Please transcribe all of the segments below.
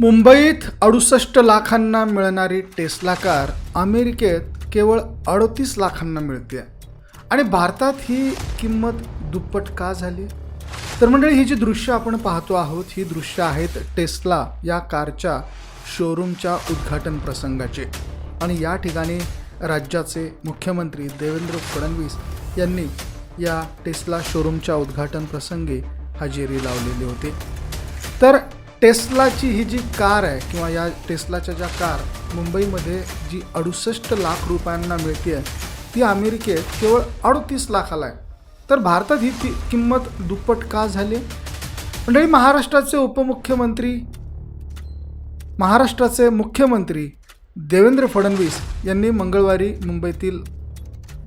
मुंबईत अडुसष्ट लाखांना मिळणारी टेस्ला कार अमेरिकेत केवळ अडतीस लाखांना मिळते. आणि भारतात ही किंमत दुप्पट का झाली? तर मंडळी ही जी दृश्य आपण पाहतो आहोत ही दृश्य आहेत टेस्ला या कारच्या शोरूमच्या उद्घाटन प्रसंगाचे. आणि या ठिकाणी राज्याचे मुख्यमंत्री देवेंद्र फडणवीस यांनी या टेस्ला शोरूमच्या उद्घाटन प्रसंगी हजेरी लावलेली होती. तर टेस्लाची ही जी कार आहे किंवा या टेस्लाच्या ज्या कार मुंबईमध्ये जी अडुसष्ट लाख रुपयांना मिळते आहे ती अमेरिकेत केवळ अडतीस लाखाला आहे. तर भारतात ही ती किंमत दुप्पट का झाली? मंडळी महाराष्ट्राचे उपमुख्यमंत्री महाराष्ट्राचे मुख्यमंत्री देवेंद्र फडणवीस यांनी मंगळवारी मुंबईतील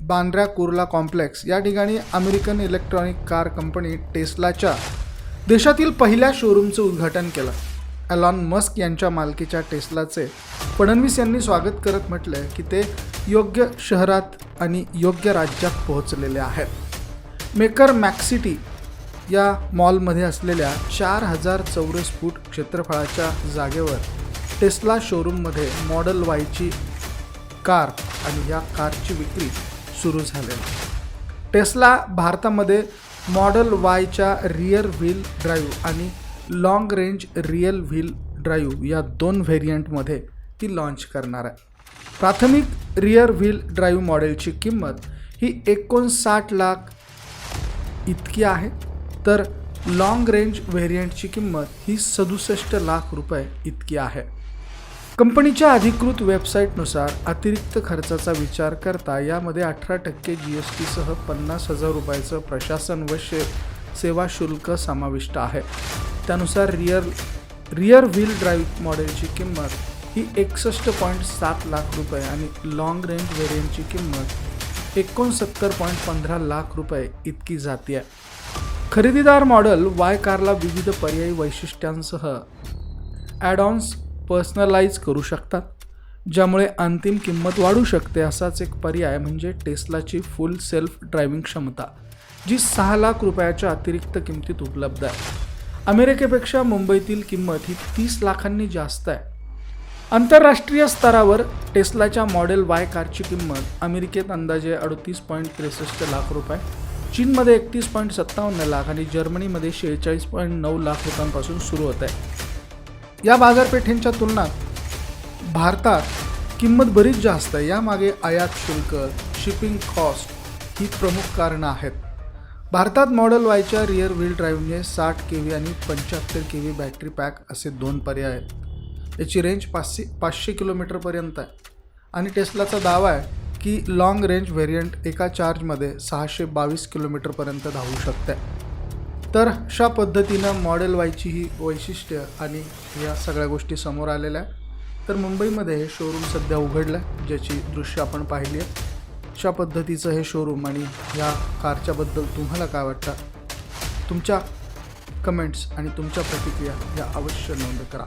बांद्रा कुर्ला कॉम्प्लेक्स या ठिकाणी अमेरिकन इलेक्ट्रॉनिक कार कंपनी टेस्लाच्या देशातील पहिल्या शोरूमचं उद्घाटन केलं. एलॉन मस्क यांच्या मालकीच्या टेस्लाचे फडणवीस यांनी स्वागत करत म्हटलं की ते योग्य शहरात आणि योग्य राज्यात पोहोचलेले आहेत. मेकर मॅक्सिटी या मॉलमध्ये असलेल्या चार हजार चौरस फूट क्षेत्रफळाच्या जागेवर टेस्ला शोरूममध्ये मॉडल वायची कार आणि या कारची विक्री सुरू झालेली. टेस्ला भारतामध्ये मॉडल वायच्या रिअर व्हील ड्राईव्ह आणि long range real wheel drive या दोन व्हेरियंटमध्ये ती लॉन्च करणार आहे. प्राथमिक रिअर व्हील ड्राईव्ह मॉडेलची किंमत ही एकोणसाठ लाख इतकी आहे तर लाँग रेंज व्हेरियंटची किंमत ही सदुसष्ट लाख रुपये इतकी आहे. कंपनीच्या अधिकृत वेबसाईटनुसार अतिरिक्त खर्चाचा विचार करता यामध्ये अठरा टक्के जी एस टीसह पन्नास हजार रुपयाचं प्रशासन व शे सेवा शुल्क समाविष्ट आहे. त्यानुसार रिअर रिअर व्हील ड्राईव्ह मॉडेलची किंमत ही एकसष्ट पॉईंट सात लाख रुपये आणि लाँग रेंज व्हेरियंटची किंमत एकोणसत्तर पॉईंट पंधरा लाख रुपये इतकी जाते आहे खरेदीदार मॉडेल वाय कारला विविध पर्यायी वैशिष्ट्यांसह ॲडॉन्स पर्सनलाइज करू शकतात ज्यामुळे अंतिम किंमत वाढू शकते असाच एक पर्याय म्हणजे टेस्लाची फुल सेल्फ ड्रायव्हिंग क्षमता जी सहा लाख रुपयाच्या अतिरिक्त किमतीत उपलब्ध आहे. अमेरिकेपेक्षा मुंबईतील किंमत ही तीस लाखांनी जास्त आहे. आंतरराष्ट्रीय स्तरावर टेस्लाच्या मॉडेल वाय कारची किंमत अमेरिकेत अंदाजे अडतीस पॉईंट त्रेसष्ट लाख रुपये चीनमध्ये एकतीस पॉईंट सत्तावन्न लाख आणि जर्मनीमध्ये शेहेचाळीस पॉईंट नऊ लाख रुपयांपासून सुरू होत आहे. या बाजारपेठेंच्या तुलनात भारतात किंमत बरीच जास्त आहे. यामागे आयात शुल्क शिपिंग कॉस्ट ही प्रमुख कारणं आहेत. भारतात मॉडेल वायच्या रिअर व्हील ड्राईव्हने साठ के व्ही आणि पंच्याहत्तर के व्ही बॅटरी पॅक असे दोन पर्याय आहेत. याची रेंज पाचशे पाचशे किलोमीटरपर्यंत आहे. आणि टेस्लाचा दावा आहे की लाँग रेंज व्हेरियंट एका चार्जमध्ये सहाशे बावीस किलोमीटरपर्यंत धावू शकते. तर अशा पद्धतीनं मॉडेल वायची ही वैशिष्ट्य आणि या सगळ्या गोष्टी समोर आलेल्या आहे तर मुंबईमध्ये हे शोरूम सध्या उघडलं आहे ज्याची दृश्य आपण पाहिली आहे. अशा पद्धतीचं हे शोरूम आणि या कारच्याबद्दल तुम्हाला काय वाटतं? तुमच्या कमेंट्स आणि तुमच्या प्रतिक्रिया या अवश्य नोंद करा.